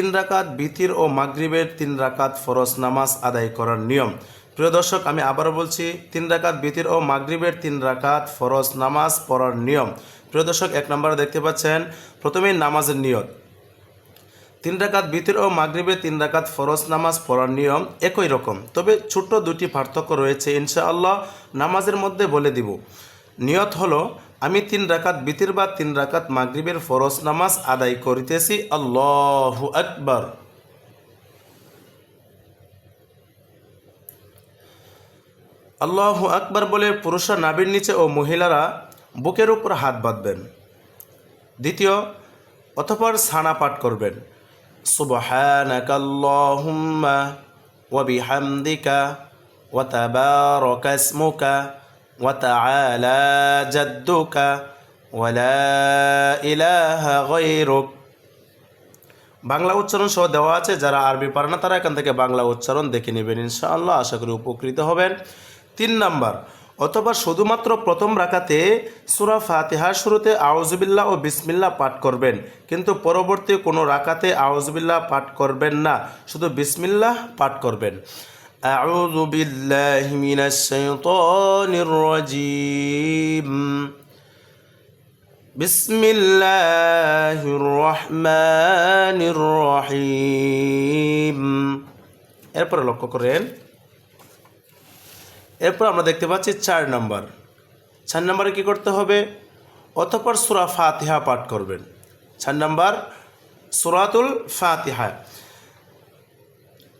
তিন রাকাত বিতির ও মাগরিবের তিন রাকাত ফরজ নামাজ আদায় করার নিয়ম। প্রিয় দর্শক, আমি আবারও বলছি, তিন রাকাত বিতির ও মাগরিবের তিন রাকাত ফরজ নামাজ পড়ার নিয়ম। প্রিয় দর্শক, এক নম্বরে দেখতে পাচ্ছেন, প্রথমেই নামাজের নিয়ত। তিন রাকাত বিতির ও মাগরিবের তিন রাকাত ফরজ নামাজ পড়ার নিয়ম একই রকম, তবে ছোট্ট দুটি পার্থক্য রয়েছে। ইনশাআল্লাহ, নামাজের মধ্যে বলে দিব। নিয়ত হলো আমি তিন রাকাত বিতির বা তিন রাকাত মাগরিবের ফরজ নামাজ আদায় করিতেছি। আল্লাহু আকবার। আল্লাহু আকবর বলে পুরুষরা নাবির নিচে ও মহিলারা বুকের উপর হাত বাঁধবেন। দ্বিতীয়, অতপর সানা পাঠ করবেন। সুবহানাকা আল্লাহুম্মা ওয়া তাআলা জাদ্দুকা ওয়া লা ইলাহা বাংলা উচ্চারণ সহ দেওয়া আছে, যারা আরবি পারে না, তারা এখান থেকে বাংলা উচ্চারণ দেখে নেবেন ইনশাআল্লাহ। আশা করি উপকৃত হবেন। তিন নাম্বার, অথবা শুধুমাত্র প্রথম রাকাতে সুরা ফাতিহার শুরুতে আউজবিল্লা ও বিসমিল্লা পাঠ করবেন, কিন্তু পরবর্তী কোনো রাকাতে আউজবিল্লা পাঠ করবেন না, শুধু বিসমিল্লাহ পাঠ করবেন। أعوذ بالله من الشيطان الرجيم بسم الله الرحمن الرحيم এরপরে লক্ষ্য করেন এরপর আমরা দেখতে পাচ্ছি চার নম্বর চার নম্বরে কী করতে হবে অতপর সুরা ফাতিহা পাঠ করবেন চার নম্বর সুরাতুল ফাতিহা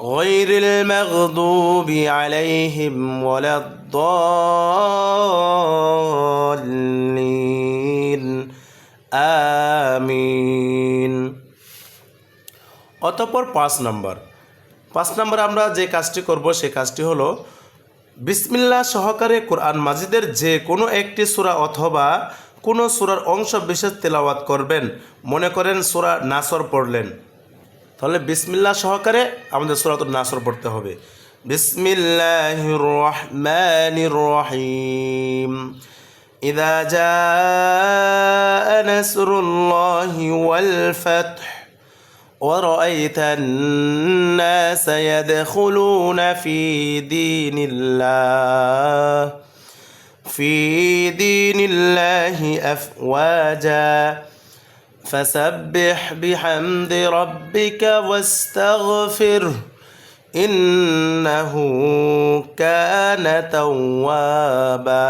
غير المغضوب عليهم ولا الضالين آمين অতঃপর পাঁচ নম্বর পাঁচ নম্বর আমরা যে কাজটি করব সেই কাজটি হলো বিসমিল্লা সহকারে কোরআন মাজিদের যে কোনো একটি সূরা অথবা কোনো সূরার অংশ বিশেষ তেলাওয়াত করবেন মনে করেন সূরা নাসর পড়লেন তাহলে বিসমিল্লা সহকারে আমাদের সূরাতুল নাসর পড়তে হবে বিসমিল্লাহির রহমানির রহিম إذا جاء نصر الله والفتح ورأيت الناس يدخلون في دين الله في دين الله أفواجا فسبح بحمد ربك واستغفره إنه كان توابا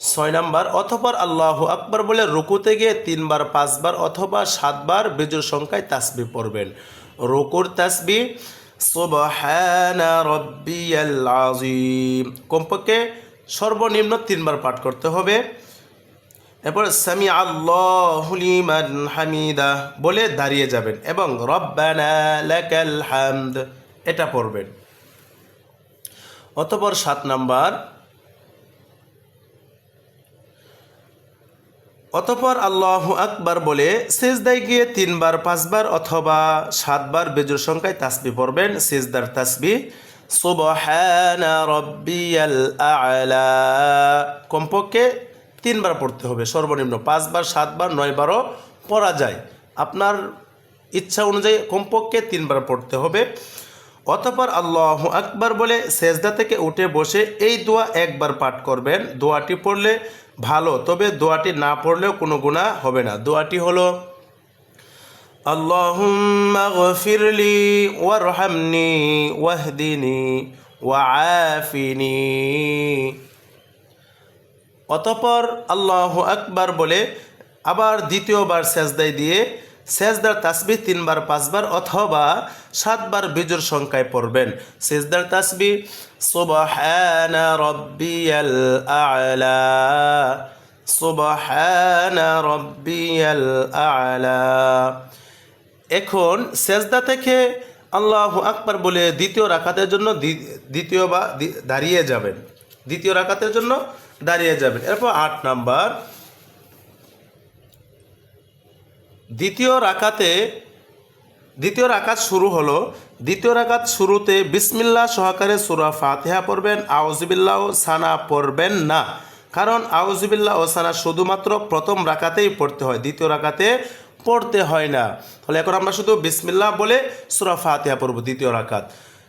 ছয় নাম্বার অথবা আল্লাহ আকবর বলে রুকুতে গিয়ে তিনবার পাঁচবার অথবা সাতবার বেজুর সংখ্যায় তাসবি পড়বেন রুকুর তাসবি সুবহানা রব্বিয়াল আজিম কমপক্ষে সর্বনিম্ন তিনবার পাঠ করতে হবে এরপর সামি আল্লাহু লিমান হামিদা, বলে দাঁড়িয়ে যাবেন। এবং রব্বানা হামদ, এটা পড়বেন। অতপর সাত নাম্বার। অতপর আল্লাহ আকবার বলে, সেজদায় গিয়ে তিনবার, পাঁচবার অথবা সাতবার বেজুর সংখ্যায় তাসবি পড়বেন। সেজদার তাসবি, সুবহানা রব্বিয়াল আলা। কমপক্ষে তিনবার পড়তে হবে সর্বনিম্ন পাঁচবার সাতবার নয়বারও পড়া যায় আপনার ইচ্ছা অনুযায়ী কমপক্ষে তিনবার পড়তে হবে অতপর আল্লাহ আকবার বলে সেজদা থেকে উঠে বসে এই দোয়া একবার পাঠ করবেন দোয়াটি পড়লে ভালো তবে দোয়াটি না পড়লেও কোনো গুণা হবে না দোয়াটি হলো اللهم اغفر لي وارحمني واهدني وعافني অতপর আল্লাহ আকবার বলে আবার দ্বিতীয়বার সেজদায় দিয়ে সেজদার তাসবি তিনবার, পাঁচবার অথবা সাতবার বিজুর সংখ্যায় পড়বেন। সেজদার তাসবি রব্বিয়াল রব্বিয়াল এখন সেজদা থেকে আল্লাহ আকবার বলে দ্বিতীয় রাকাতের জন্য দ্বি- দ্বিতীয় বা দাঁড়িয়ে যাবেন। দ্বিতীয় রাকাতের জন্য দাঁড়িয়ে যাবেন এরপর আট নাম্বার। দ্বিতীয় রাকাতে, দ্বিতীয় রাকাত শুরু হলো। দ্বিতীয় রাকাত শুরুতে বিসমিল্লা সহকারে সুরা ফাতিহা পড়বেন। আউজবিল্লা ও সানা পড়বেন না। কারণ আউজবিল্লা ও সানা শুধুমাত্র প্রথম রাকাতেই পড়তে হয়। দ্বিতীয় রাকাতে পড়তে হয় না। তাহলে এখন আমরা শুধু বিসমিল্লা বলে সুরা ফাতেহা পড়ব দ্বিতীয় রাকাত।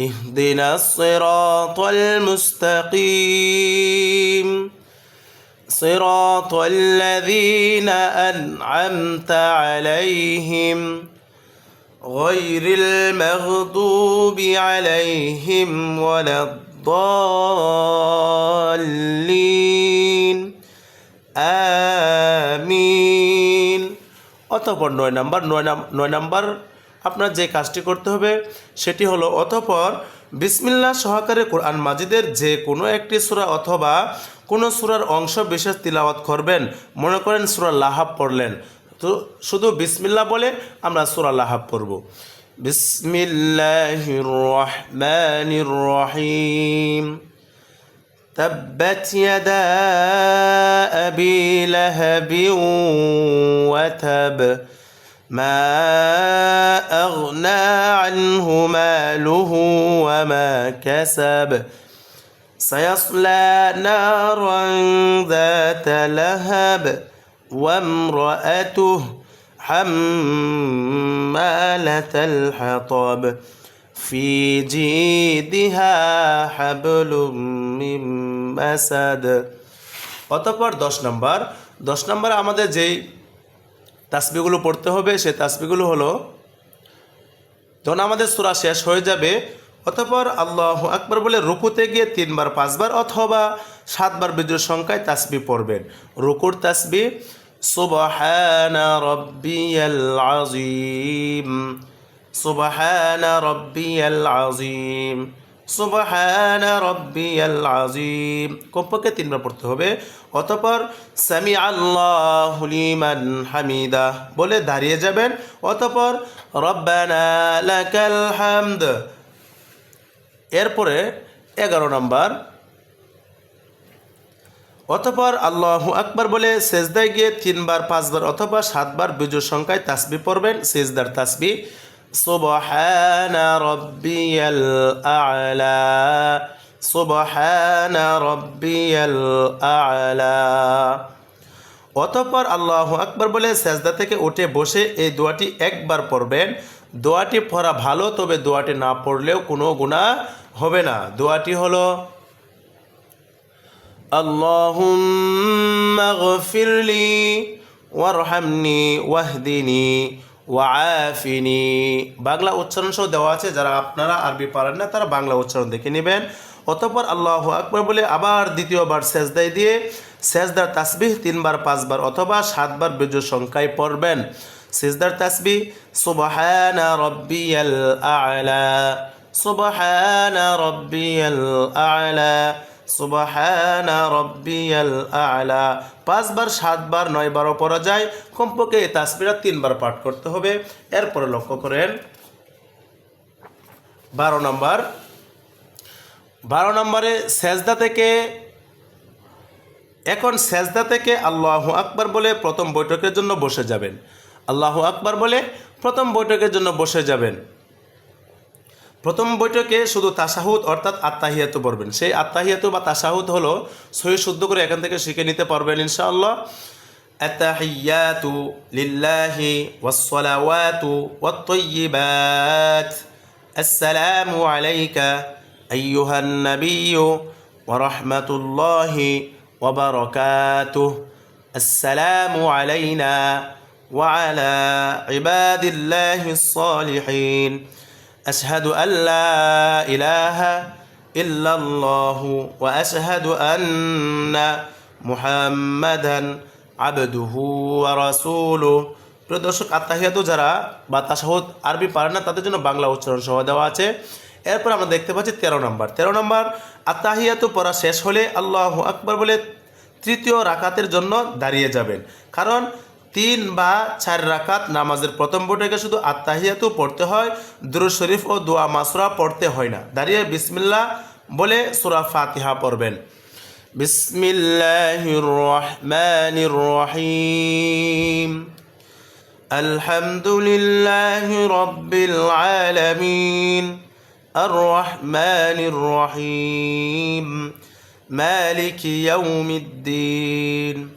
اهدنا الصراط المستقيم صراط الذين أنعمت عليهم غير المغضوب عليهم ولا الضالين আমিন অতপর নয় নাম্বার নয় নাম- নয় নাম্বার আপনার যে কাজটি করতে হবে সেটি হলো অতপর বিসমিল্লাহ সহকারে কোরআন মাজিদের যে কোনো একটি সূরা অথবা কোনো সূরার অংশ বিশেষ তিলাওয়াত করবেন মনে করেন সূরা লাহাব পড়লেন তো শুধু বিসমিল্লাহ বলে আমরা সূরা লাহাব পড়ব বিসমিল্লাহির রহমানির রহিম تبت يدا أبي لهب وتب ما أغنى عنه ماله وما كسب سيصلى نارا ذات لهب وامرأته حمالة الحطب في جيدها حبل من مسد অতঃপর দশ নম্বর দশ নম্বরে আমাদের যেই তাসবিগুলো পড়তে হবে, সেই তাসবিগুলো হলো, যখন আমাদের সূরা শেষ হয়ে যাবে, অতপর আল্লাহ আকবার বলে রুকুতে গিয়ে তিনবার, পাঁচবার অথবা সাতবার বিদ্রোহ সংখ্যায় তাসবি পড়বেন। রুকুর তাসবি সুবহানা রব্বিয়াল আজিম সুবহানা রব্বিয়াল আজিম সুবহানা রব্বিয়াল আজিম কমপক্ষে তিনবার পড়তে হবে। অতপর সামি আল্লাহ লিমান হামিদা। বলে দাঁড়িয়ে যাবেন। অতপর, রব্বানা লাকাল হামদ। এরপরে, এগারো নম্বর। অতপর, আল্লাহ আকবার বলে সেজদায় গিয়ে তিনবার, পাঁচবার অথবা সাতবার বিজয় সংখ্যায় তাসবি পড়বেন। সেজদার তাসবি। সুবহানা রব্বিয়াল আ'লা সুবহানা রব্বিয়াল আ'লা অতঃপর আল্লাহ আকবার বলে সেজদা থেকে উঠে বসে এই দোয়াটি একবার পড়বেন দোয়াটি পড়া ভালো তবে দোয়াটি না পড়লেও কোনো গুণা হবে না দোয়াটি হলো اللهم اغفر لي وارحمني واهدني ওয়াফিনি বাংলা উচ্চারণ সহ দেওয়া আছে, যারা আপনারা আরবি পারেন না, তারা বাংলা উচ্চারণ দেখে নেবেন। অতঃপর আল্লাহ আকবর বলে আবার দ্বিতীয়বার সেজদায় দিয়ে, সেজদার তাসবিহ তিনবার, পাঁচবার অথবা সাতবার বিজয় সংখ্যায় পড়বেন। সেজদার তাসবিহ, সুবহানা রব্বিয়াল আ'লা, সুবহানা রব্বিয়াল আ'লা। সুবহানা রব্বিয়াল আ'লা। পাঁচবার, সাতবার, নয়বারও পড়া যায়। কমপক্ষে এই তাসবিরা তিনবার পাঠ করতে হবে। এরপরে লক্ষ্য করেন, বারো নম্বর। বারো নম্বরে সেজদা থেকে, এখন সেজদা থেকে আল্লাহ আকবার বলে প্রথম বৈঠকের জন্য বসে যাবেন। আল্লাহ আকবার বলে প্রথম বৈঠকের জন্য বসে যাবেন। প্রথম বৈঠকে শুধু তাসাহুদ অর্থাৎ আত্মাহিয়াতু পড়বেন সেই আত্মাহিয়াতু বা তাসাহুদ হলো সহি শুদ্ধ করে এখান থেকে শিখে নিতে পারবেন ইনশাআল্লাহ التحيات لله والصلوات والطيبات السلام عليك أيها النبي ورحمة الله وبركاته السلام علينا وعلى عباد الله الصالحين أشهد أن لا إله إلا الله وأشهد أن محمدا عبده ورسوله প্রিয় দর্শক আত্মাহিয়াতু যারা বা তাসাহুদ আরবি পারে না তাদের জন্য বাংলা উচ্চারণ সহ দেওয়া আছে এরপর আমরা দেখতে পাচ্ছি তেরো নম্বর তেরো নম্বর আত্মাহিয়াতু পড়া শেষ হলে আল্লাহ আকবর বলে তৃতীয় রাকাতের জন্য দাঁড়িয়ে যাবেন কারণ তিন বা চার রাকাত নামাজের প্রথম বৈঠকে শুধু আত্মাহিয়াতু পড়তে হয়, দুরু শরীফ ও দোয়া মাসুরা পড়তে হয় না। দাঁড়িয়ে বিসমিল্লা বলে সুরা ফাতিহা পড়বেন। বিসমিল্লাহির রহমানির রহিম আলহামদুলিল্লাহি রব্বিল আলামিন। আর রহমানির রহিম মালিক ইয়াউমিদ্দিন।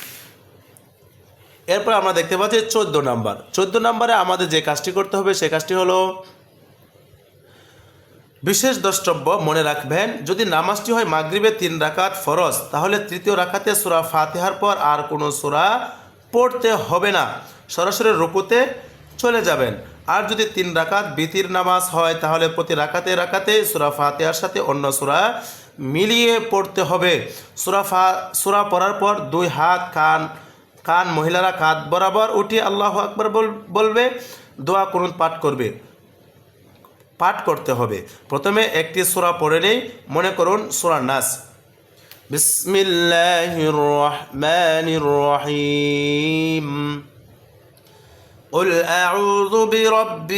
এরপর আমরা দেখতে পাচ্ছি চোদ্দ নাম্বার। চোদ্দ নাম্বারে আমাদের যে কাজটি করতে হবে, সে কাজটি হলো বিশেষ দ্রষ্টব্য মনে রাখবেন, যদি নামাজটি হয় মাগরিবে তিন রাকাত ফরজ, তাহলে তৃতীয় রাকাতে সুরা ফাতেহার পর আর কোনো সুরা পড়তে হবে না। সরাসরি রুকুতে চলে যাবেন। আর যদি তিন রাকাত বিতির নামাজ হয়, তাহলে প্রতি রাকাতে রাকাতে সুরা ফাতেহার সাথে অন্য সুরা মিলিয়ে পড়তে হবে। সুরা ফা সুরা পড়ার পর দুই হাত কান কান মহিলারা কাঁধ বরাবর উঠিয়ে আল্লাহ আকবর বলবে দোয়া করুন পাঠ করবে পাঠ করতে হবে প্রথমে একটি সূরা পড়ে নেই মনে করুন সূরা নাস বিসমিল্লাহির রহমানির রহিম قل أعوذ برب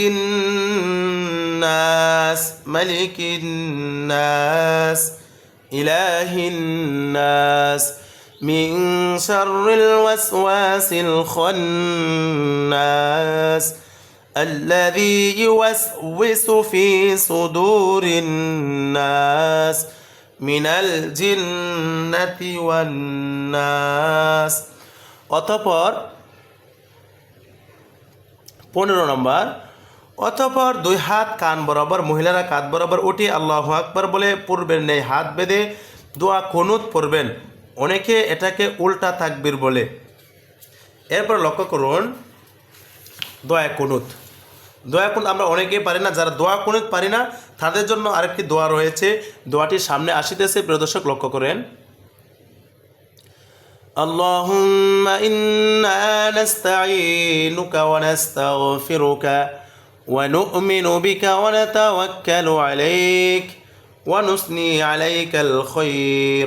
الناس ملك الناس إله الناس من شر الوسواس الخناس الذي يوسوس في صدور الناس من الجنة والناس অতপর পনেরো নম্বর অতপর দুই হাত কান বরাবর মহিলারা কাঁধ বরাবর উঠে আল্লাহ আকবর বলে পূর্বের নেই হাত বেঁধে দোয়া কনুত পড়বেন অনেকে এটাকে উল্টা তাকবির বলে এরপর লক্ষ্য করুন দোয়া কুনুত দোয়া কুনুত আমরা অনেকেই পারি না যারা দোয়া কুনুত পারি না তাদের জন্য আরেকটি দোয়া রয়েছে দোয়াটির সামনে আসিতেছে প্রিয় দর্শক লক্ষ্য করেন اللهم إنا نستعينك ونستغفرك ونؤمن بك ونتوكل عليك ونثني عليك الخير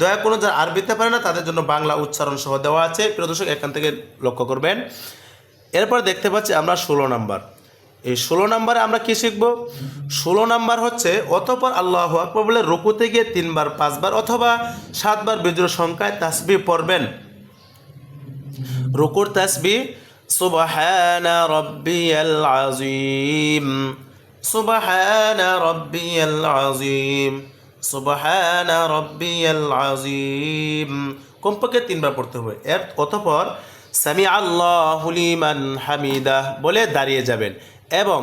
দয়া কোনো যারা আরবিতে পারে না, তাদের জন্য বাংলা উচ্চারণ সহ দেওয়া আছে। প্রিয় দর্শক, এখান থেকে লক্ষ্য করবেন। এরপর দেখতে পাচ্ছি আমরা ষোলো নাম্বার। এই ষোলো নাম্বারে আমরা কি শিখব? ষোলো নাম্বার হচ্ছে, অতপর আল্লাহ আকবর বলে রুকুতে গিয়ে তিনবার, পাঁচবার অথবা সাতবার বিদ্রোহ সংখ্যায় তাসবি পড়বেন। রুকুর তাসবি সুবহানা রব্বিয়াল আজিম সুবহানা রব্বিয়াল আজিম সুবহানা রব্বিয়াল আজিম কমপক্ষে তিনবার পড়তে হবে। এর অতপর সামি আল্লাহ লিমান হামিদা, বলে দাঁড়িয়ে যাবেন। এবং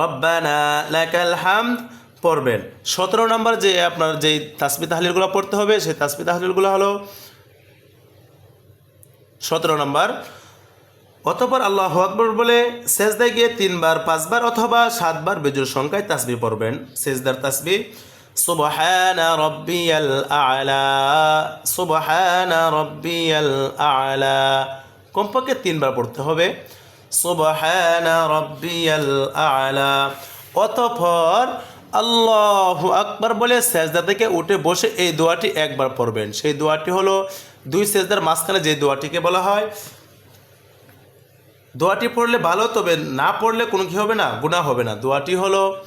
রব্বানা পড়বেন। সতেরো নম্বর যে আপনার যেই তাসবি তাহলিলগুলো পড়তে হবে, সেই তাসবি তাহলিলগুলো হলো সতেরো নম্বর অতপর আল্লাহ আকবর বলে, সেজদায় গিয়ে তিনবার, পাঁচবার অথবা সাতবার বেজুর সংখ্যায় তাসবি পড়বেন। সেজদার তাসবি সুবহানা রব্বিয়াল আলা, সুবহানা রব্বিয়াল আলা। কমপক্ষে তিনবার পড়তে হবে, সুবহানা রব্বিয়াল আলা। অতঃপর আল্লাহু আকবার বলে, সেজদা থেকে উঠে বসে এই দোয়াটি একবার পড়বেন। সেই দোয়াটি হলো, দুই সেজদার মাঝখানে যে দোয়াটিকে বলা হয় দোয়াটি পড়লে ভালো, তবে না পড়লে কোনো কি হবে না? গুনাহ হবে না। দোয়াটি হলো,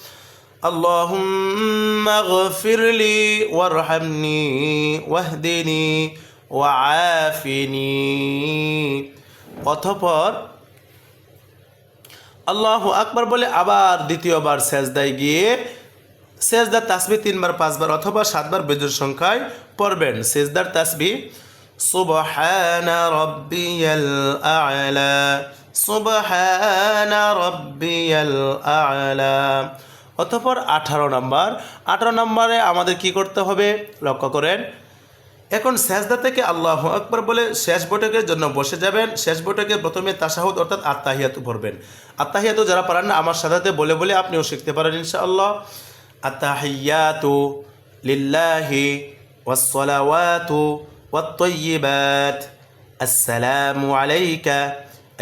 আল্লাহুম্মা ওয়ারহামনি, ওয়াহদিনি ওয়াআফিনি। অতঃপর আল্লাহু আকবার বলে আবার দ্বিতীয়বার সেজদায় গিয়ে সেজদার তাসবি তিনবার, পাঁচবার অথবা সাতবার বেজুর সংখ্যায় পড়বেন। সেজদার তাসবি, সুবহানা রব্বিয়াল আ'লা। আ'লা। অতঃপর আঠারো নম্বর। আঠারো নম্বরে আমাদের কি করতে হবে? লক্ষ্য করেন। এখন সেজদা থেকে আল্লাহ আকবর বলে শেষ বৈঠকের জন্য বসে যাবেন। শেষ বৈঠকে প্রথমে তাসাহুদ অর্থাৎ আত্মাহিয়াতু পড়বেন আত্মাহিয়াতু যারা পারেন না, আমার সাথে বলে বলে আপনিও শিখতে পারেন ইনশাআল্লাহ। আত্তাহিয়াতু লিল্লাহি ওয়াসসালাওয়াতু ওয়াত-তাইয়্যিবাত আসসালামু আলাইকা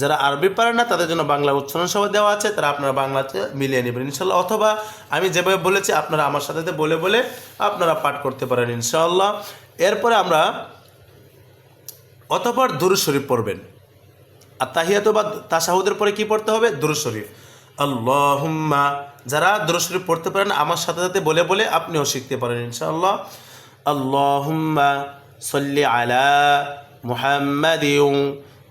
যারা আরবি পারে না, তাদের জন্য বাংলা উচ্চারণ সহ দেওয়া আছে, তারা আপনারা বাংলাতে মিলিয়ে নেবেন ইনশাল্লাহ অথবা আমি যেভাবে বলেছি, আপনারা আমার সাথে বলে বলে আপনারা পাঠ করতে পারেন, ইনশাআল্লাহ। এরপরে আমরা অতপর দুরু শরীফ পড়বেন। আর তাহিয়াত বা তাসাহুদের পরে কি পড়তে হবে? দুরু শরীফ। আল্লাহুম্মা, যারা দুরু শরীফ পড়তে পারেন, আমার সাথে সাথে বলে বলে আপনিও শিখতে পারেন, ইনশাআল্লাহ। আল্লাহুম্মা সল্লি আলা মুহাম্মাদ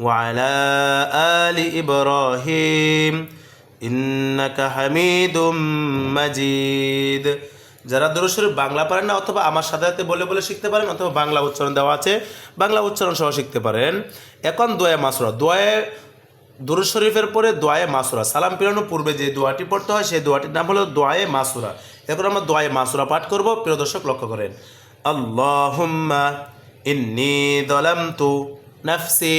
وعلى آل إبراهيم إنك حميد مجيد যারা দরুদ বাংলা পারেন না অথবা আমার সাথে সাথে বলে বলে শিখতে পারেন অথবা বাংলা উচ্চারণ দেওয়া আছে বাংলা উচ্চারণ সহ শিখতে পারেন এখন দোয়া মাসুরা দোয়ে দুরুদ শরীফের পরে দোয়ায়ে মাসুরা সালাম পিরানোর পূর্বে যে দোয়াটি পড়তে হয় সেই দোয়াটির নাম হলো দোয়ায়ে মাসুরা এখন আমরা দোয়ায়ে মাসুরা পাঠ করব প্রিয় দর্শক লক্ষ্য করেন আল্লাহুম্মা ইন্নি দলামতু নাফসি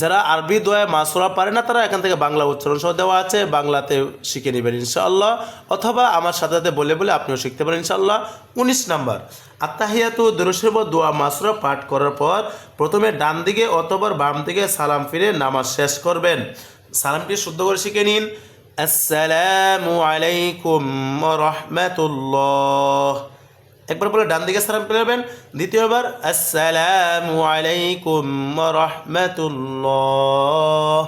যারা আরবি দোয়া মাসুরা পারে না, তারা এখান থেকে বাংলা উচ্চারণ সহ দেওয়া আছে। বাংলাতে শিখে নেবেন ইনশাআল্লাহ। অথবা আমার সাথে সাথে বলে বলে আপনিও শিখতে পারেন ইনশাআল্লাহ। উনিশ নাম্বার আত্মাহিয়াতু দুরুশরব দোয়া মাসুরা পাঠ করার পর প্রথমে ডান দিকে অথবা বাম দিকে সালাম ফিরে নামাজ শেষ করবেন। সালামটি শুদ্ধ করে শিখে নিন। আসসালামু আলাইকুম রহমতুল্লাহ। একবার বলে ডান দিকে সালাম ফেরাবেন দ্বিতীয়বার, আসসালামু আলাইকুম রহমতুল্লাহ।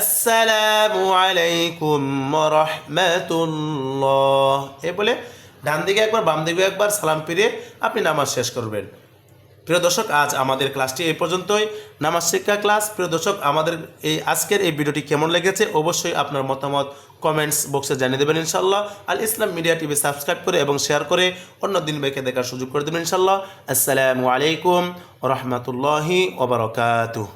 আসসালামু আলাইকুম রহমতুল্লাহ। এ বলে ডান দিকে একবার, বাম দিকে একবার সালাম ফিরে আপনি নামাজ শেষ করবেন। প্রিয় দর্শক, আজ আমাদের ক্লাসটি এই পর্যন্তই। নামাজ শিক্ষা ক্লাস। প্রিয় দর্শক, আমাদের এই আজকের এই ভিডিওটি কেমন লেগেছে অবশ্যই আপনার মতামত কমেন্টস বক্সে জানিয়ে দেবেন ইনশাল্লাহ Al Islam media TV subscribe করে এবং শেয়ার করে অন্য দিন ভাইকে দেখার সুযোগ করে দেবেন ইনশাল্লাহ আসসালামু আলাইকুম রহমতুল্লাহি ওবরকাতুহ